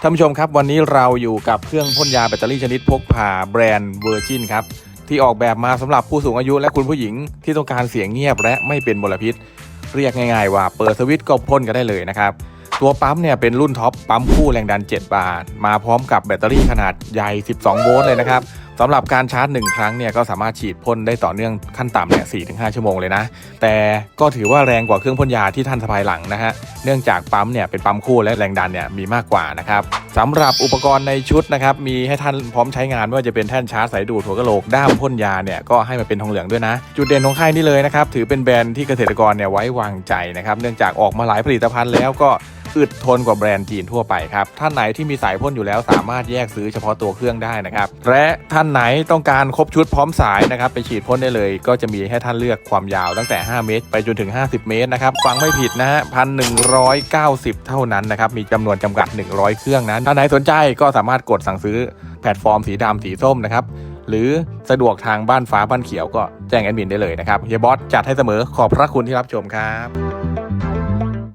ท่านผู้ชมครับวันนี้เราอยู่กับเครื่องพ่นยาแบตเตอรี่ชนิดพกพาแบรนด์เวอร์จินครับ ที่ออกแบบมาสำหรับผู้สูงอายุและคุณผู้หญิงที่ต้องการเสียงเงียบและไม่เป็นมลพิษ เรียกง่ายๆว่าเปิดสวิตช์ก็พ่นกันได้เลยนะครับ ตัวปั๊มเนี่ยเป็นรุ่นท็อปปั๊มคู่แรงดัน 7 บาท มาพร้อมกับแบตเตอรี่ขนาดใหญ่ 12 โวลต์เลยนะครับ สำหรับการชาร์จ 1 ครั้งเนี่ยก็สามารถฉีดพ่นได้ต่อเนื่องขั้นต่ำเนี่ย4-5ชั่วโมงเลยนะ แต่ก็ถือว่าแรงกว่าเครื่องพ่นยาที่ท่านสะพายหลังนะฮะ เนื่องจากปั๊มเนี่ยเป็นปั๊มคู่และแรงดันเนี่ยมีมากกว่านะครับสำหรับอุปกรณ์ในชุดนะครับมีให้ท่านพร้อมใช้งานไม่ว่าจะเป็นแท่นชาร์จสายดูดหัวกะโหลกด้ามพ่นยาเนี่ยก็ให้มาเป็นทองเหลืองด้วยนะ จุดเด่นของค่ายนี้เลยนะครับถือเป็นแบรนด์ที่เกษตรกรเนี่ยไว้วางใจนะครับเนื่องจากออกมาหลายผลิตภัณฑ์แล้วก็ อึดทนกว่าแบรนด์จีนทั่วไปครับท่านไหนที่มีสายพ่นอยู่แล้วสามารถแยกซื้อเฉพาะตัวเครื่องได้นะครับและท่านไหนต้องการครบชุดพร้อมสายนะครับไปฉีดพ่นได้เลย ก็จะมีให้ท่านเลือกความยาวตั้งแต่ 5 เมตร ไปจนถึง 50 เมตรนะครับฟังไม่ผิดนะฮะพันหนึ่งร้อยเก้าสิบเท่านั้นนะครับมีจำนวนจำกัด 100 เครื่องนั้นท่านไหนสนใจก็สามารถกดสั่งซื้อแพลตฟอร์มสีดำสีส้มนะครับหรือสะดวกทางบ้านฟ้าบ้านเขียวก็แจ้งแอดมินได้เลยนะครับเฮียบอสจัดให้เสมอขอบพระคุณที่รับชมครับ